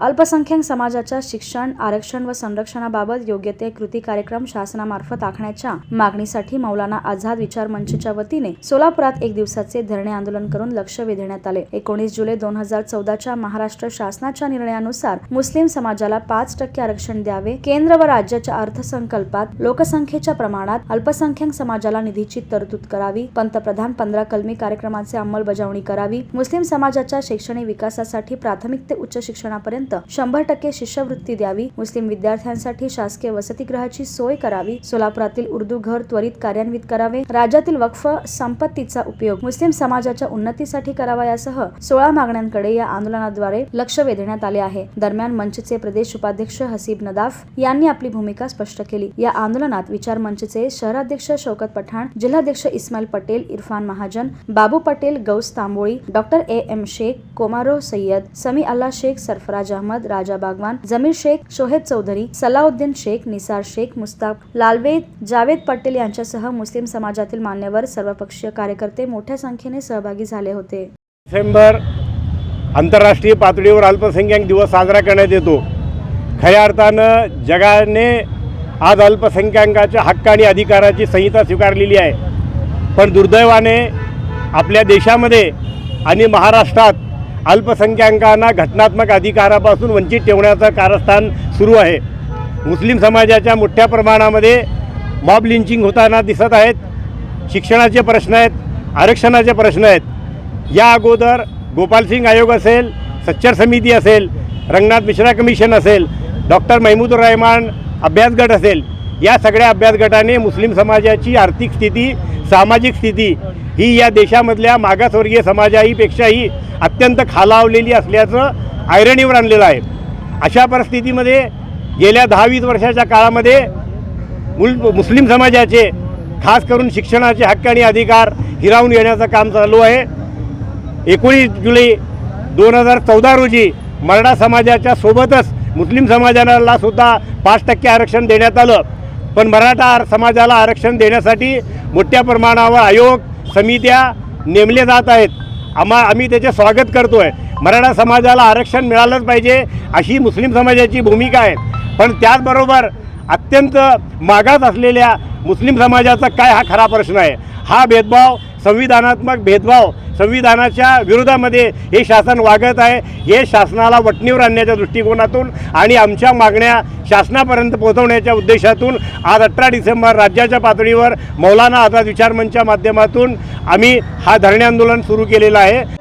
अल्पसंख्याक समाजाच्या शिक्षण आरक्षण व संरक्षणाबाबत योग्य ते कृती कार्यक्रम शासनामार्फत आखण्याच्या मागणीसाठी मौलाना आझाद विचार मंचच्या वतीने सोलापुरात एक दिवसाचे धरणे आंदोलन करून लक्ष वेधण्यात आले. एकोणीस जुलै दोन हजार चौदाच्या महाराष्ट्र शासनाच्या निर्णयानुसार मुस्लिम समाजाला पाच टक्के आरक्षण द्यावे केंद्र व राज्याच्या अर्थसंकल्पात लोकसंख्येच्या प्रमाणात अल्पसंख्याक समाजाला निधीची तरतूद करावी पंतप्रधान पंधरा कलमी कार्यक्रमाचे अंमलबजावणी करावी मुस्लिम समाजाच्या शैक्षणिक विकासासाठी प्राथमिक ते उच्च शिक्षणापर्यंत पर्यंत शंभर टक्के शिष्यवृत्ती द्यावी. मुस्लिम विद्यार्थ्यांसाठी शासकीय वसतिगृहाची सोय करावी. सोलापुरातील उर्दू घर त्वरित कार्यान्वित करावे. राज्यातील वक्फ संपत्तीचा उपयोग मुस्लिम समाजाच्या उन्नतीसाठी करावा यासह सोळा मागण्यांकडे या आंदोलनाद्वारे लक्ष वेधण्यात आले आहे. दरम्यान मंचचे प्रदेश उपाध्यक्ष हसीब नदाफ यांनी आपली भूमिका स्पष्ट केली. या आंदोलनात विचार मंचचे शहराध्यक्ष शौकत पठाण जिल्हाध्यक्ष Ismail Patel Irfan Mahajan Babu Patel Gaus Tamboli doctor A M Shaikh कोमारो Sayyad Samiullah Shaikh Sarfaraz Ahmed Raja Bagwan Jamir Shaikh Shoaib Chaudhari Salauddin Shaikh Nisar Shaikh Mustaf लालवेद जावेद पटेल यांच्यासह मुस्लिम समाजातील मान्यवर सर्वपक्षीय कार्यकर्ते मोठ्या संख्येने सहभागी झाले होते. डिसेंबर आंतरराष्ट्रीय पातळीवर अल्पसंख्याक दिवस साजरा करण्यात येतो. खऱ्या अर्थानं जगाने आज अल्पसंख्याकाच्या हक्क आणि अधिकाराची संहिता स्वीकारलेली आहे. पण दुर्दैवाने आपल्या देशामध्ये आणि महाराष्ट्रात अल्पसंख्याकांना घटनात्मक अधिकारापासून वंचित ठेवण्याचं कारस्थान सुरू आहे. मुस्लिम समाजाच्या मोठ्या प्रमाणामध्ये मॉब लिंचिंग होताना दिसत आहेत. शिक्षणाचे प्रश्न आहेत आरक्षणाचे प्रश्न आहेत. या अगोदर गोपालसिंग आयोग असेल सच्चर समिती असेल रंगनाथ मिश्रा कमिशन असेल डॉक्टर महमूदुर रहमान अभ्यासगट असेल या सगळ्या अभ्यासगटाने मुस्लिम समाजाची आर्थिक स्थिती सामाजिक स्थिती ही या देशामधल्या मागासवर्गीय समाजाहीपेक्षाही अत्यंत खालावलेली असल्याचं आयरणीवर आणलेलं आहे. अशा परिस्थितीमध्ये गेल्या दहा वीस वर्षाच्या काळामध्ये मुल मुस्लिम समाजाचे खास करून शिक्षणाचे हक्क आणि अधिकार हिरावून येण्याचं काम चालू आहे. एकोणीस जुलै दोन हजार चौदा रोजी मराठा समाजाच्या सोबतच मुस्लिम समाजाला सुद्धा पाच टक्के आरक्षण देण्यात आलं. पण मराठा समाजाला आरक्षण देण्यासाठी मोठ्या प्रमाणावर आयोग समित्या नेमले जात आहेत. आम्हा आम्ही त्याचे स्वागत करतो आहे मराठा समाजाला आरक्षण मिळालंच पाहिजे अशी मुस्लिम समाजाची भूमिका आहे. पण त्याचबरोबर अत्यंत मागास असलेल्या मुस्लिम समाजाचा काय हा खरा प्रश्न आहे? हा भेदभाव संविधानात्मक भेदभाव संविधानाच्या विरोधामध्ये हे शासन वागत आहे. हे शासनाला वटणीवर आणण्याच्या दृष्टिकोनातून आणि आमच्या मागण्या शासनापर्यंत पोहोचवण्याच्या उद्देशातून आज अठरा डिसेंबर राज्याच्या पातळीवर मौलाना आझाद विचार मंचच्या माध्यमातून आम्ही हा धरणे आंदोलन सुरू केलेलं आहे.